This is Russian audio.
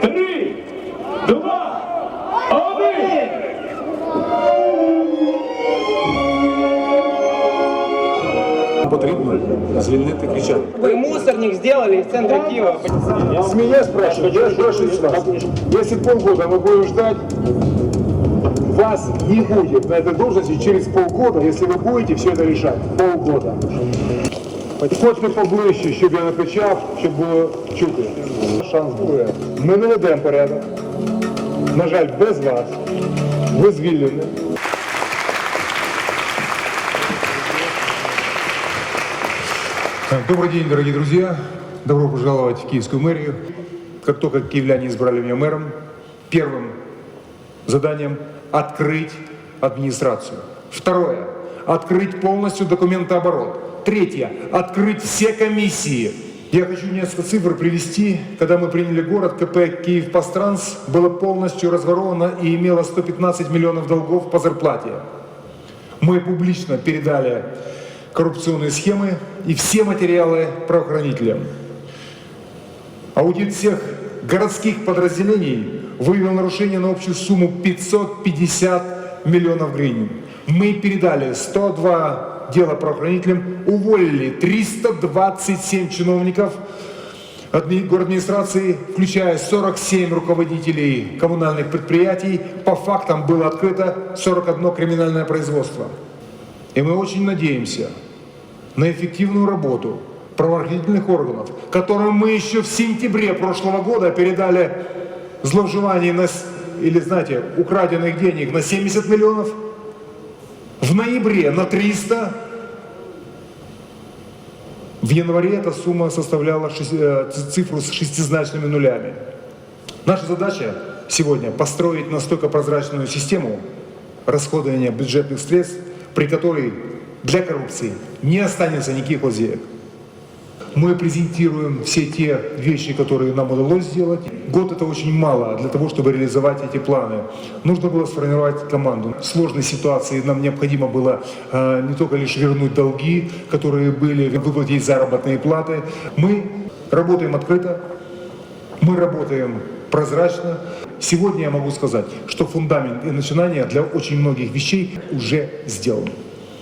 Три, два, один! Потрібно звільнити Кричан. Вы мусорник сделали из центра Киева. С меня спрашивают, я спрашиваю с вас. Если полгода мы будем ждать, вас не будет на этой должности через полгода, если вы будете все это решать. Полгода. Підходьте поближче, щоб я не кричав, щоб було чути. Шанс буде. Ми не ведемо порядок. На жаль, без вас. Ви звільнені. Добрый день, дорогие друзья. Добро пожаловать в Киевскую мэрию. Как только киевляне избрали меня мэром, первым заданием открыть администрацию. Второе – открыть полностью документооборот. Третье – открыть все комиссии. Я хочу несколько цифр привести. Когда мы приняли город, КП «Киев Постранс» было полностью разворовано и имело 115 миллионов долгов по зарплате. Мы публично передали коррупционные схемы и все материалы правоохранителям. Аудит всех городских подразделений выявил нарушение на общую сумму 550 миллионов гривен. Мы передали 102 дела правоохранителям, уволили 327 чиновников адми- администрации, включая 47 руководителей коммунальных предприятий. По фактам было открыто 41 криминальное производство. И мы очень надеемся на эффективную работу правоохранительных органов, которым мы еще в сентябре прошлого года передали зловживание на, или, знаете, украденных денег на 70 миллионов, в ноябре на 300, в январе эта сумма составляла э, цифру с шестизначными нулями. Наша задача сегодня построить настолько прозрачную систему расходования бюджетных средств, при которой для коррупции не останется никаких лазеек. Мы презентируем все те вещи, которые нам удалось сделать. Год это очень мало для того, чтобы реализовать эти планы. Нужно было сформировать команду. В сложной ситуации нам необходимо было э, не только лишь вернуть долги, которые были, выплатить заработные платы. Мы работаем открыто, мы работаем прозрачно. Сегодня я могу сказать, что фундамент и начинание для очень многих вещей уже сделаны.